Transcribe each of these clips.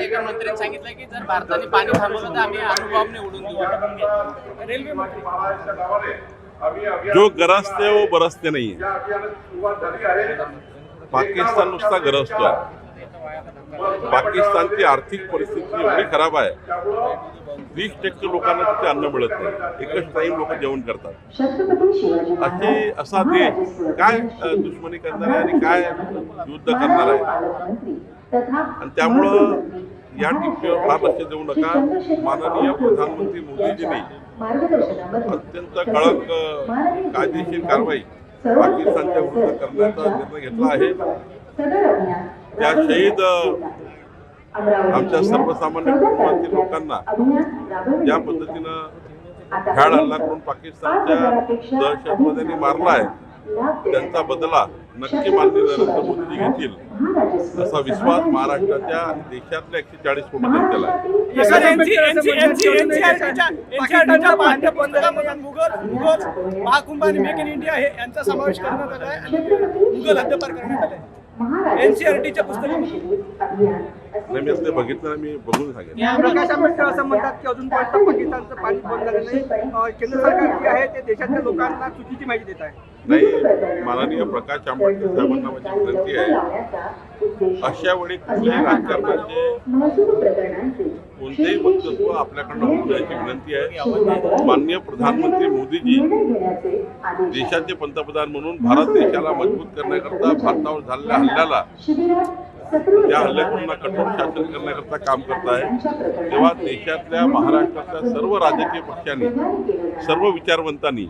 एका मंत्र्यांनी सांगितलं की जर भारताने पाणी थांबवलं तर आम्ही अणुबॉम्ब निवडून देऊ. रेल्वे जो गरजते वो बरसते नाही पाकिस्तान नुसता गरजतोय. पाकिस्तानची आर्थिक परिस्थिती एवढी खराब आहे. वीस टक्के लोकांना तिथे अन्न मिळत नाही. एकच टाईम लोक जेवण करतात. असे असा देश काय दुश्मनी करणार आहे आणि काय युद्ध करणार आहे? आणि त्यामुळं या टिप्पणीवर फार लक्ष देऊ नका. माननीय प्रधानमंत्री मोदीजींनी अत्यंत कडक कायदेशीर कारवाई पाकिस्तानच्या विरुद्ध करण्याचा निर्णय घेतला आहे. त्या शहीद आमच्या सर्वसामान्य कुटुंबातील लोकांना ज्या पद्धतीनं घाड हल्ला करून पाकिस्तानच्या दहशतवाद्यांनी मारला आहे. त्यांचा बदला नक्की माननीय नरेंद्र मोदीजी घेतील असा विश्वास महाराष्ट्राच्या आणि देशातल्या एकशे चाळीस कोटी जनतेला महाकुंभ आणि मेक इन इंडिया हे यांचा समावेश करण्यात आला आहे आणि मुघल हद्दपार करण्यात च्या पुस्तकामध्ये. नाही मी ते बघितलं मी बघून सांगेन. प्रकाश आंबेडकर असं म्हणतात की अजूनपर्यंत पाकिस्तानचं पाणी बंद झालं नाही. अं, केंद्र सरकार जे आहे ते देशातल्या लोकांना चुकीची माहिती देत आहे. नाही माननीय प्रकाश आंबेडकर साहेबांना माझी विनंती आहे. अशा वेळी कुठल्याही राजकारणाचे कोणतेही वक्तव्य आपल्याकडनं होऊ याची विनंती आहे. माननीय प्रधानमंत्री मोदीजी देशाचे पंतप्रधान म्हणून भारत देशाला मजबूत करण्याकरता भारतावर झालेल्या हल्ल्याला त्या हल्ल्याकडून कठोर शासन करण्याकरता काम करत आहे. तेव्हा देशातल्या महाराष्ट्रातल्या सर्व राजकीय पक्षांनी सर्व विचारवंतांनी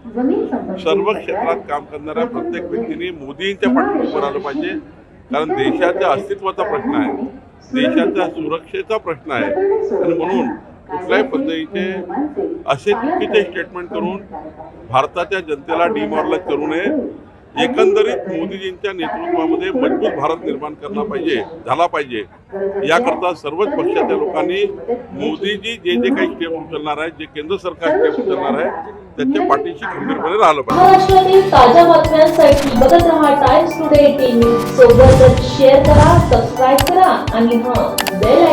सर्व क्षेत्रात काम करणाऱ्या प्रत्येक व्यक्तीने मोदींच्या पाठीशी उभं राहिलं पाहिजे. कारण देशाच्या अस्तित्वाचा प्रश्न आहे. देशाच्या सुरक्षेचा प्रश्न आहे. आणि म्हणून कुठल्याही पद्धतीचे असे चुकीचे स्टेटमेंट करून भारताच्या जनतेला डिमॉरलाइज करू नये. एकंदरीत मोदीजींच्या नेतृत्वामध्ये मजबूत भारत निर्माण करला पाहिजे झाला पाहिजे. याकरता सर्वच पक्षाच्या लोकांनी मोदीजी जे जे काही स्टेप उचलणार आहे जे केंद्र सरकार स्टेप उचलणार आहे त्यांच्या पाठीशी खंबीरपणे राहिलं पाहिजे. महाराष्ट्रातील ताज्या बातम्यांसाठी बघत राहा टाइम्स टुडे टीव्ही सोबतच शेअर करा सबस्क्राईब करा आणि हा बेल